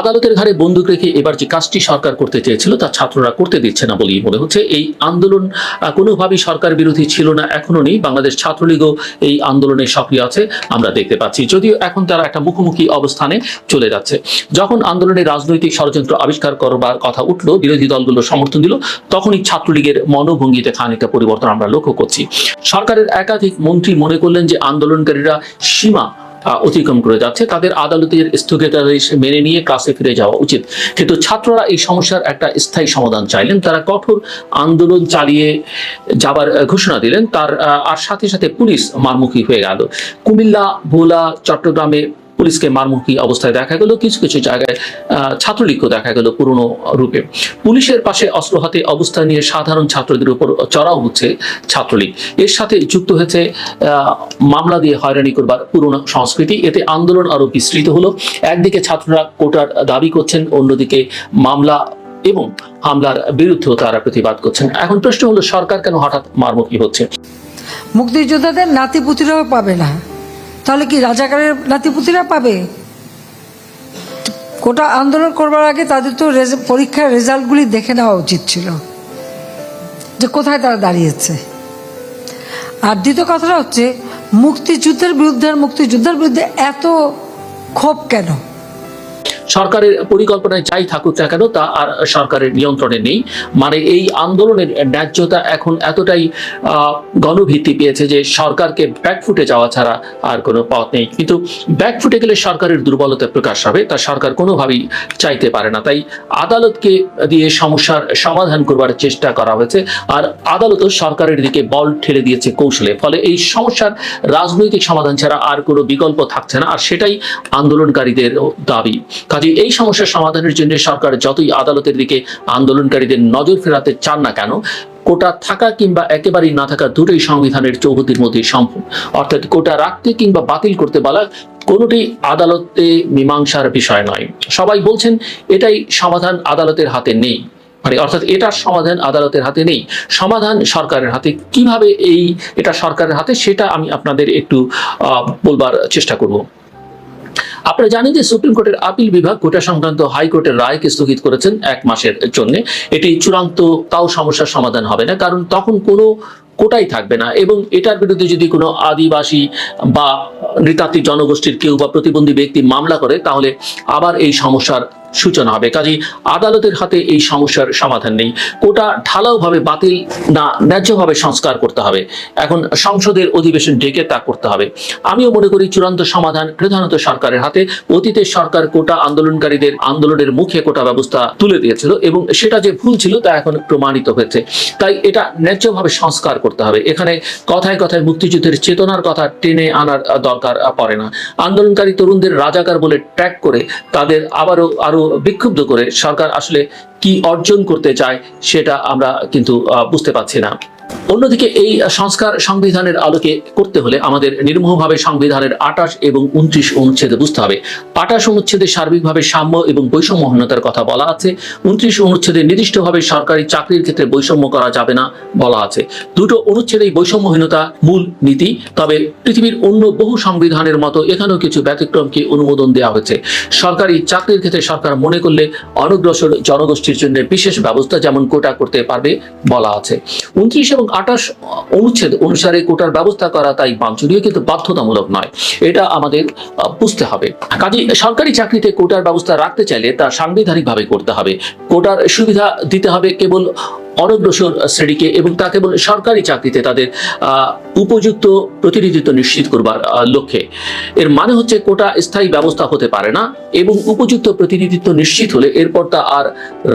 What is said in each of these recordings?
আদালতের ঘাড়ে বন্দুক রেখে এবার যে কাজটি সরকার করতে চেয়েছিল, তা ছাত্ররা করতে দিচ্ছে না বলেই মনে হচ্ছে। এই আন্দোলন কোনোভাবেই সরকার বিরোধী ছিল না এখনও নেই। বাংলাদেশ ছাত্রলীগও এই আন্দোলনে সক্রিয় আছে, আমরা দেখতে পাচ্ছি। যদিও এখন তারা একটা মুখোমুখি অবস্থানে চলে যাচ্ছে। যখন আন্দোলনে রাজনৈতিক ষড়যন্ত্র আবিষ্কার করবার কথা উঠল, বিরোধী দলগুলো সমর্থন দিল, তখনই ছাত্রলীগের মনোভঙ্গিতে খানিকটা পরিবর্তন আমরা লক্ষ্য করছি। সরকারের একাধিক মন্ত্রী মনে করলেন যে, আন্দোলনকারীরা সীমা অতিক্রম করে যাচ্ছে। তাদের আদালতের স্থগিতাদেশ মেনে নিয়ে কাছে ফিরে যাওয়া উচিত। কিন্তু ছাত্ররা এই সমস্যার একটা স্থায়ী সমাধান চাইলেন। তারা কঠোর আন্দোলন চালিয়ে যাবার ঘোষণা দিলেন। তার আর সাথে সাথে পুলিশ মারমুখী হয়ে গেল। কুমিল্লা, ভোলা, চট্টগ্রামে পুলিশকে মারমুখী অবস্থায় দেখা গেল, কিছু কিছু জায়গায় ছাত্রলীগও দেখা গেল পুরনো রূপে। পুলিশের পাশে অস্ত্র হাতে অবস্থান নিয়ে সাধারণ ছাত্রদের উপর চড়াও হচ্ছে ছাত্রলীগ। এর সাথে যুক্ত হয়েছে মামলা দিয়ে হয়রানি করবার পুরনো সংস্কৃতি। এতে আন্দোলন আরও বিস্তৃত হলো। একদিকে ছাত্ররা কোটার দাবি করছেন, অন্যদিকে মামলা এবং হামলার বিরুদ্ধেও তারা প্রতিবাদ করছেন। এখন প্রশ্ন হলো, সরকার কেন হঠাৎ মারমুখী হচ্ছে? মুক্তিযোদ্ধাদের নাতিপুতিরাও পাবে না। তাহলে কি রাজাকারের নাতিপুতিরা পাবে? কোটা আন্দোলন করবার আগে তাদের তো পরীক্ষার রেজাল্টগুলি দেখে নেওয়া উচিত ছিল। যে কোথায় তারা দাঁড়িয়েছে। আর দ্বিতীয় কথাটা হচ্ছে, মুক্তিযুদ্ধের বিরুদ্ধে আর মুক্তিযুদ্ধের বিরুদ্ধে এত ক্ষোভ কেন? সরকারের পরিকল্পনায় যাই থাকুক না কেন, তা আর সরকারের নিয়ন্ত্রণে নেই। মানে এই আন্দোলনের ন্যায্যতা এখন এতটাই গণভিত্তি পেয়েছে যে সরকারকে ব্যাকফুটে যাওয়া ছাড়া আর কোনো পথ নেই। কিন্তু ব্যাকফুটে গেলে সরকারের দুর্বলতা প্রকাশ হবে, তা সরকার কোনোভাবেই চাইতে পারে না। তাই আদালতকে দিয়ে সমস্যার সমাধান করবার চেষ্টা করা হয়েছে। আর আদালতও সরকারের দিকে বল ঠেলে দিয়েছে কৌশলে। ফলে এই সমস্যার রাজনৈতিক সমাধান ছাড়া আর কোনো বিকল্প থাকছে না। আর সেটাই আন্দোলনকারীদের দাবি। কাজে এই সমস্যার সমাধানের জন্য সরকার যতই আদালতের দিকে আন্দোলনকারীদের নজর ফেরাতে চান না কেন, কোটা থাকা কিংবা একেবারেই না থাকা দুটোই সংবিধানের চৌহতির মধ্যে সম্ভব অর্থাৎ কোটা রাখতে কিংবা বাতিল করতে বলা কোনোটি আদালতে মীমাংসার বিষয় নয়। সবাই বলছেন এটাই সমাধান আদালতের হাতে নেই। মানে অর্থাৎ এটার সমাধান আদালতের হাতে নেই। সমাধান সরকারের হাতে। কীভাবে এই এটা সরকারের হাতে, সেটা আমি আপনাদের একটু বলবার চেষ্টা করব। আপনারা জানেন যে সুপ্রিম কোর্টের আপিল বিভাগ কোটা সংক্রান্ত হাইকোর্টের রায়কে স্থগিত করেছেন এক মাসের জন্য। এটি চূড়ান্ত, তাও সমস্যার সমাধান হবে না, কারণ তখন কোনো কোটাই থাকবে না এবং এটার বিরুদ্ধে যদি কোনো আদিবাসী বা নৃতাত্ত্বিক জনগোষ্ঠীর কেউ বা প্রতিবন্ধী ব্যক্তি মামলা করে, তাহলে আবার এই সমস্যার সূচনা হবে। কাজেই আদালতের হাতে এই সমস্যার সমাধান নেই। কোটা ঢালাওভাবে বাতিল না ন্যায্যভাবে সংস্কার করতে হবে। এখন সংসদের অধিবেশন ডেকে তা করতে হবে। আমিও মনে করি চূড়ান্ত সমাধান প্রধানত সরকারের হাতে। অতীতের সরকার কোটা আন্দোলনকারীদের আন্দোলনের মুখে কোটা ব্যবস্থা তুলে দিয়েছিল এবং সেটা যে ভুল ছিল তা এখন প্রমাণিত হয়েছে। তাই এটা ন্যায্যভাবে সংস্কার করতে হবে। এখানে কথায় কথায় মুক্তিযুদ্ধের চেতনার কথা টেনে আনার দরকার পড়ে না। আন্দোলনকারী তরুণদের রাজাকার বলে ট্র্যাক করে তাদের আবারও আরও বিক্ষুব্ধ করে সরকার আসলে কি অর্জন করতে চায় সেটা আমরা কিন্তু বুঝতে পারছি না। অন্যদিকে এই সংস্কার সংবিধানের আলোকে করতে হলে আমাদের নির্মোহভাবে সংবিধানের আঠাশ এবং উনত্রিশ অনুচ্ছেদে বুঝতে হবে। আঠাশ অনুচ্ছেদে সার্বিকভাবে সাম্য এবং বৈষম্যহীনতার কথা বলা আছে। উনত্রিশ অনুচ্ছেদে নির্দিষ্টভাবে সরকারি চাকরির ক্ষেত্রে বৈষম্য করা যাবে না বলা আছে। দুটো অনুচ্ছেদেই বৈষম্যহীনতা মূল নীতি, তবে পৃথিবীর অন্য বহু সংবিধানের মতো এখানেও কিছু ব্যতিক্রমকে অনুমোদন দেওয়া হয়েছে। সরকারি চাকরির ক্ষেত্রে সরকার মনে করলে অনগ্রসর জনগোষ্ঠীর জন্য বিশেষ ব্যবস্থা যেমন কোটা করতে পারবে বলা আছে। উনত্রিশ এবং আঠাশ অনুচ্ছেদ অনুসারে কোটার ব্যবস্থা করা তাই বাঞ্ছনীয়, কিন্তু বাধ্যতামূলক নয়। এটা আমাদের বুঝতে হবে। কাজে সরকারি চাকরিতে কোটার ব্যবস্থা রাখতে চাইলে তা সাংবিধানিকভাবে করতে হবে। কোটার সুবিধা দিতে হবে কেবল অনগ্রসর শ্রেণীকে এবং তা কেবল সরকারি চাকরিতে তাদের উপযুক্ত প্রতিনিধিত্ব নিশ্চিত করবার লক্ষ্যে। এর মানে হচ্ছে কোটা স্থায়ী ব্যবস্থা হতে পারে না এবং উপযুক্ত প্রতিনিধিত্ব নিশ্চিত হলে এরপর তা আর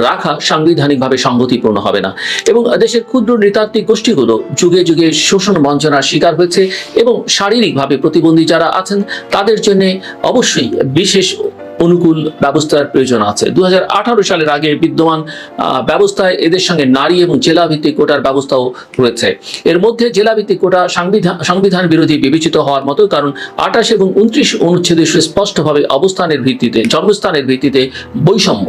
রাখা সাংবিধানিকভাবে সংগতিপূর্ণ হবে না। এবং দেশের ক্ষুদ্র নৃতাত্ত্বিক গোষ্ঠীগুলো যুগে যুগে শোষণ বঞ্চনার শিকার হয়েছে এবং শারীরিকভাবে প্রতিবন্ধী যারা আছেন, তাদের জন্য অবশ্যই বিশেষ অনুকূল ব্যবস্থার প্রয়োজন আছে। দু হাজার আঠারো সালের আগে বিদ্যমান ব্যবস্থায় এদের সঙ্গে নারী এবং জেলা ভিত্তিক কোটার ব্যবস্থাও রয়েছে। এর মধ্যে জেলা ভিত্তিক কোটা সংবিধান সংবিধান বিরোধী বিবেচিত হওয়ার মতো, কারণ আঠাশ এবং উনত্রিশ অনুচ্ছেদে সুস্পষ্টভাবে অবস্থানের ভিত্তিতে, জন্মস্থানের ভিত্তিতে বৈষম্য।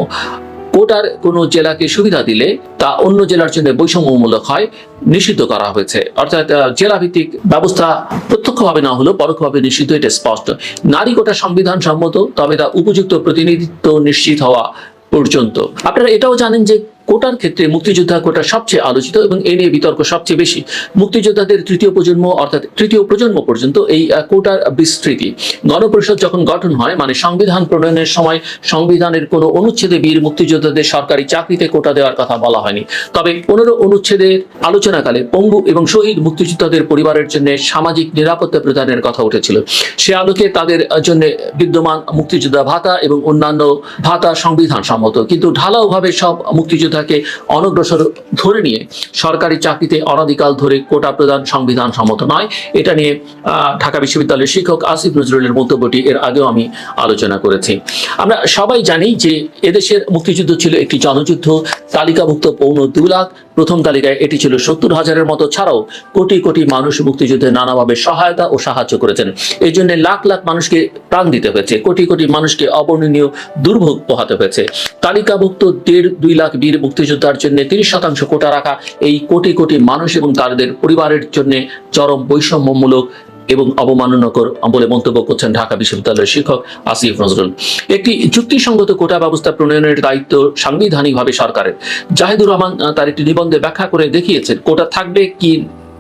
কোটার কোনো জেলাকে সুবিধা দিলে তা অন্য জেলার জন্য বৈষম্যমূলক হয়, নিষিদ্ধ করা হয়েছে। অর্থাৎ জেলাভিত্তিক ব্যবস্থা প্রত্যক্ষভাবে না হলেও পরোক্ষভাবে নিশ্চিত এটা স্পষ্ট। নারী কোটা সংবিধান সম্মত, তবে তা উপযুক্ত প্রতিনিধিত্ব নিশ্চিত হওয়া পর্যন্ত। আপনারা এটাও জানেন যে কোটার ক্ষেত্রে মুক্তিযোদ্ধা কোটা সবচেয়ে আলোচিত এবং এ নিয়ে বিতর্ক সবচেয়ে বেশি। মুক্তিযোদ্ধাদের তৃতীয় প্রজন্ম অর্থাৎ তৃতীয় প্রজন্ম পর্যন্ত এই কোটার বিস্তৃতি। গণপরিষদ যখন গঠন হয় মানে সংবিধান প্রণয়নের সময় সংবিধানের কোনো অনুচ্ছেদে বীর মুক্তিযোদ্ধাদের সরকারি চাকরিতে কোটা দেওয়ার কথা বলা হয়নি। তবে পনেরো অনুচ্ছেদের আলোচনাকালে পঙ্গু এবং শহীদ মুক্তিযোদ্ধাদের পরিবারের জন্য সামাজিক নিরাপত্তা প্রদানের কথা উঠেছিল। সে আলোকে তাদের জন্য বিদ্যমান মুক্তিযোদ্ধা ভাতা এবং অন্যান্য ভাতা সংবিধান সম্মত। কিন্তু ঢালাওভাবে সব মুক্তিযোদ্ধাকে অনগ্রসর ধরে নিয়ে সরকারি চাকরিতে অনাদিকাল ধরে কোটা প্রদান সংবিধান সম্মত নয়। এটা নিয়ে ঢাকা বিশ্ববিদ্যালয়ের শিক্ষক আসিফ নজরুলের মন্তব্যটি এর আগেও আমি আলোচনা করেছি। আমরা সবাই জানি যে এদেশের মুক্তিযুদ্ধ ছিল একটি জনযুদ্ধ, তালিকাভুক্ত পৌন দু লাখ। প্রথম তালিকায় এটি ছিল সত্তর হাজারের মতো। ছাড়াও কোটি কোটি মানুষ মুক্তিযুদ্ধে নানাভাবে সহায়তা ও সাহায্য করেছেন। এই জন্য লাখ লাখ মানুষকে প্রাণ দিতে হয়েছে। কোটি কোটি মানুষকে অবর্ণনীয় দুর্ভোগ পোহাতে হয়েছে। তালিকাভুক্ত দেড় দুই লাখ বীর মুক্তিযোদ্ধার জন্য তিরিশ শতাংশ কোটা রাখা এই কোটি কোটি মানুষ এবং তাদের পরিবারের জন্য চরম বৈষম্যমূলক এবং অবমাননাকর বলে মন্তব্য করছেন ঢাকা বিশ্ববিদ্যালয়ের শিক্ষক আসিফ নজরুল। একটি যুক্তিসঙ্গত কোটা ব্যবস্থা প্রণয়নের দায়িত্ব সাংবিধানিকভাবে সরকারের। জাহিদুর রহমান তার একটি নিবন্ধে ব্যাখ্যা করে দেখিয়েছেন, কোটা থাকবে কি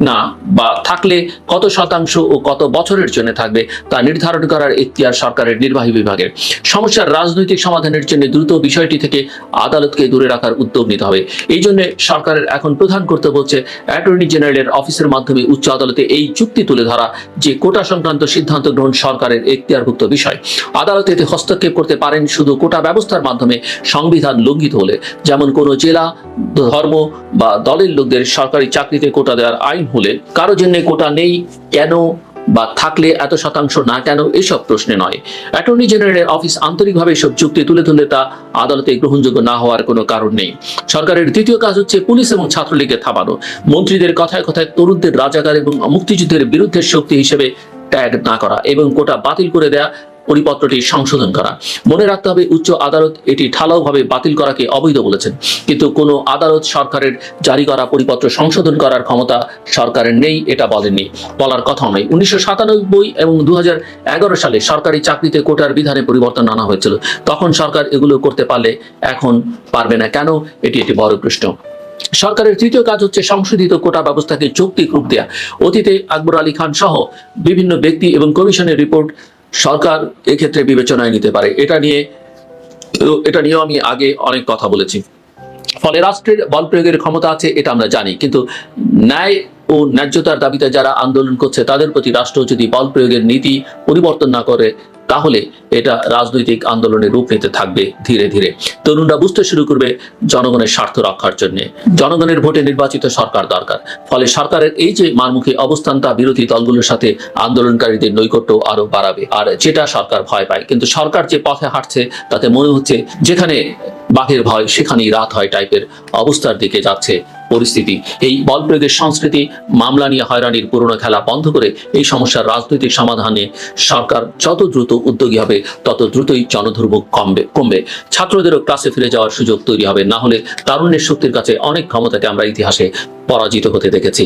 না, বা থাকলে কত শতাংশ ও কত বছরের জন্য থাকবে তা নির্ধারণ করার এখতিয়ার সরকারের নির্বাহী বিভাগের। সমস্যার রাজনৈতিক সমাধানের জন্য দ্রুত বিষয়টি থেকে আদালতকে দূরে রাখার উদ্যোগ নিতে হবে। এই জন্য সরকারের এখন প্রধান কর্তব্য হচ্ছে অ্যাটর্নি জেনারেলের অফিসের মাধ্যমে উচ্চ আদালতে এই চুক্তি তুলে ধরা যে কোটা সংক্রান্ত সিদ্ধান্ত গ্রহণ সরকারের এখতিয়ারভুক্ত বিষয়। আদালত এতে হস্তক্ষেপ করতে পারেন শুধু কোটা ব্যবস্থার মাধ্যমে সংবিধান লঙ্ঘিত হলে। যেমন কোনো জেলা, ধর্ম বা দলের লোকদের সরকারি চাকরিতে কোটা দেওয়ার আইন হলে কারও জন্য কোটা নেই, কেন বা থাকলে এত শতাংশ না কেন, এসব প্রশ্নে নয়। অ্যাটর্নি জেনারেলের অফিস আন্তরিকভাবে এসব যুক্তি তুলে ধরলে তা আদালতে গ্রহণযোগ্য না হওয়ার কোনো কারণ নেই। সরকারের দ্বিতীয় কাজ হচ্ছে পুলিশ এবং ছাত্রলীগকে থামানো। মন্ত্রীদের কথায় কথায় তরুণদের রাজাকার এবং মুক্তিযুদ্ধের বিরুদ্ধে শক্তি হিসেবে ট্যাগ না করা এবং কোটা বাতিল করে দেয়া পরিপত্রটি সংশোধন করা। মনে রাখতে হবে, উচ্চ আদালত এটি ঢালাওভাবে বাতিল করাকে অবৈধ বলেছেন। কিন্তু কোনো আদালত সরকারের জারি করা পরিপত্র সংশোধন করার ক্ষমতা সরকারের নেই, এটা বলেননি। বলার কথাও নয়। উনিশশো এবং দু সালে সরকারি চাকরিতে কোটার বিধানে পরিবর্তন আনা হয়েছিল। তখন সরকার এগুলো করতে পারলে এখন পারবে না। কেন? এটি একটি বড় প্রশ্ন। সরকারের তৃতীয় কাজ হচ্ছে সংশোধিত কোটা ব্যবস্থাকে যৌক্তিক রূপ দেয়া। অতীতে আকবর আলী খান সহ বিভিন্ন ব্যক্তি এবং কমিশনের রিপোর্ট সরকার এক্ষেত্রে বিবেচনায় নিতে পারে। এটা নিয়ে, এটা নিয়েও আমি আগে অনেক কথা বলেছি। ফলে রাষ্ট্রের বল প্রয়োগের ক্ষমতা আছে, এটা আমরা জানি। কিন্তু ন্যায় ও ন্যায্যতার দাবিতে যারা আন্দোলন করছে, তাদের প্রতি রাষ্ট্র যদি বল প্রয়োগের নীতি পরিবর্তন না করে তাহলে এটা রাজনৈতিক আন্দোলনের রূপ নিতে থাকবে ধীরে ধীরে। তরুণরা বুঝতে শুরু করবে জনগণের স্বার্থ রক্ষার জন্য। জনগণের ভোটে নির্বাচিত সরকার দরকার। ফলে সরকারের এই যে মারমুখী অবস্থান তা বিরোধী দলগুলোর সাথে আন্দোলনকারীদের নৈকট্য আরও বাড়াবে। আর যেটা সরকার ভয় পায়, কিন্তু সরকার যে পথে হাঁটছে, তাতে মনে হচ্ছে যেখানে বাঘের ভয়, সেখানেই রাত হয় টাইপের অবস্থার দিকে যাচ্ছে পরিস্থিতি। এই বল প্রয়োগের সংস্কৃতি, মামলা নিয়ে হয়রানির পুরনো খেলা বন্ধ করে এই সমস্যার রাজনৈতিক সমাধানে সরকার যত দ্রুত উদ্যোগী হবে, তত দ্রুতই জনদুর্ভোগ কমবে কমবে। ছাত্রদেরও ক্লাসে ফিরে যাওয়ার সুযোগ তৈরি হবে। না হলে তারুণ্যের শক্তির কাছে অনেক ক্ষমতাকে আমরা ইতিহাসে পরাজিত হতে দেখেছি।